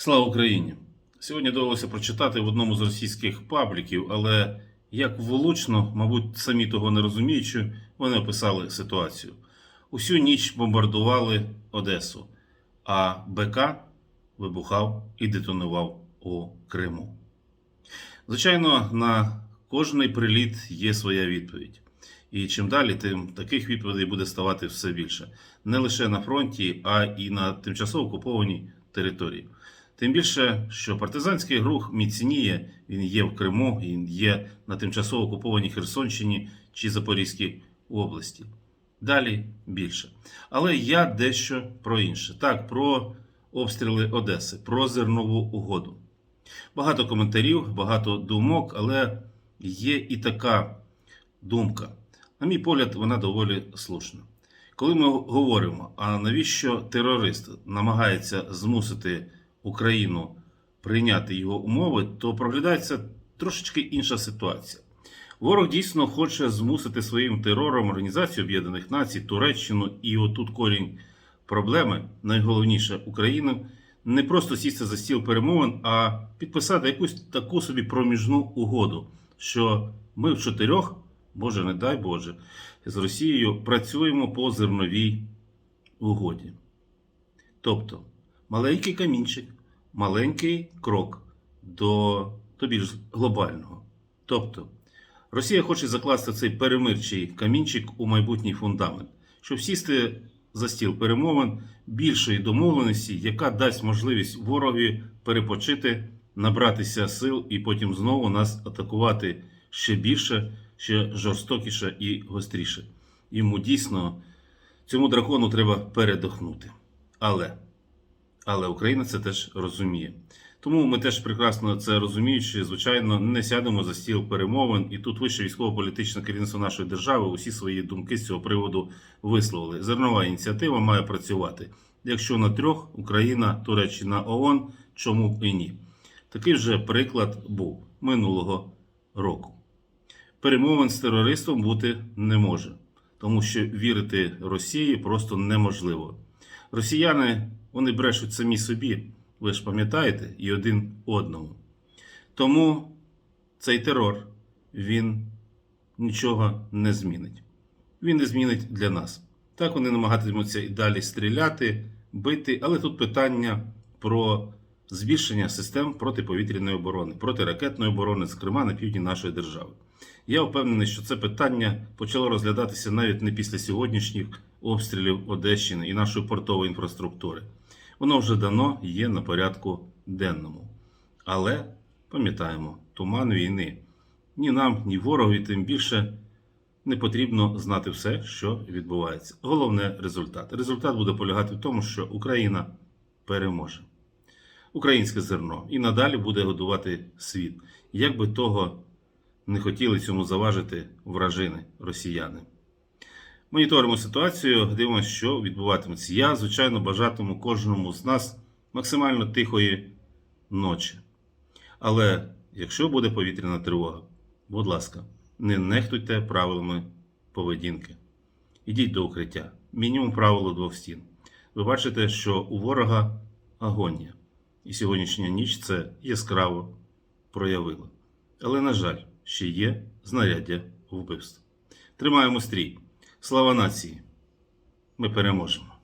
Слава Україні! Сьогодні довелося прочитати в одному з російських пабліків, але як влучно, мабуть, самі того не розуміючи, вони описали ситуацію. Усю ніч бомбардували Одесу, а БК вибухав і детонував у Криму. Звичайно, на кожний приліт є своя відповідь. І чим далі, тим таких відповідей буде ставати все більше. Не лише на фронті, а і на тимчасово окупованій території. Тим більше, що партизанський рух міцніє, він є в Криму, він є на тимчасово окупованій Херсонщині чи Запорізькій області. Далі більше. Але я дещо про інше. Так, про обстріли Одеси, про зернову угоду. Багато коментарів, багато думок, але є і така думка. На мій погляд, вона доволі слушна. Коли ми говоримо, а навіщо терорист намагається змусити Україну прийняти його умови, то проглядається трошечки інша ситуація. Ворог дійсно хоче змусити своїм терором Організацію Об'єднаних Націй, Туреччину і отут корінь проблеми, найголовніше Україну, не просто сісти за стіл перемовин, а підписати якусь таку собі проміжну угоду, що ми в чотирьох, Боже, не дай Боже, з Росією працюємо по зерновій угоді. Тобто, маленький камінчик, маленький крок до, до більш глобального. Тобто, Росія хоче закласти цей перемирчий камінчик у майбутній фундамент, щоб сісти за стіл перемовин більшої домовленості, яка дасть можливість ворогові перепочити, набратися сил і потім знову нас атакувати ще більше, ще жорстокіше і гостріше. Йому дійсно цьому дракону треба передохнути. Але, але Україна це теж розуміє. Тому ми теж прекрасно це розуміючи, звичайно, не сядемо за стіл перемовин, і тут вище військово-політичне керівництво нашої держави усі свої думки з цього приводу висловили. Зернова ініціатива має працювати. Якщо на трьох Україна, Туреччина, ООН, чому б і ні? Такий вже приклад був минулого року. Перемовин з терористом бути не може, тому що вірити Росії просто неможливо. Росіяни вони брешуть самі собі, ви ж пам'ятаєте, і один одному. Тому цей терор він нічого не змінить. Він не змінить для нас. Так вони намагатимуться і далі стріляти, бити, але тут питання про збільшення систем протиповітряної оборони, протиракетної оборони з Крима на півдні нашої держави. Я впевнений, що це питання почало розглядатися навіть не після сьогоднішніх обстрілів Одещини і нашої портової інфраструктури. Воно вже давно є на порядку денному. Але пам'ятаємо, туман війни. Ні нам, ні ворогові, тим більше не потрібно знати все, що відбувається. Головне результат. Результат буде полягати в тому, що Україна переможе. Українське зерно і надалі буде годувати світ. Як би того не хотіли цьому заважити вражини росіяни. Моніторимо ситуацію, дивимося, що відбуватиметься. Я, звичайно, бажатиму кожному з нас максимально тихої ночі. Але якщо буде повітряна тривога, будь ласка, не нехтуйте правилами поведінки. Ідіть до укриття. Мінімум правило двох стін. Ви бачите, що у ворога агонія. І сьогоднішня ніч це яскраво проявила. Але, на жаль, ще є знаряддя вбивств. Тримаємо стрій. Слава нації! Ми переможемо!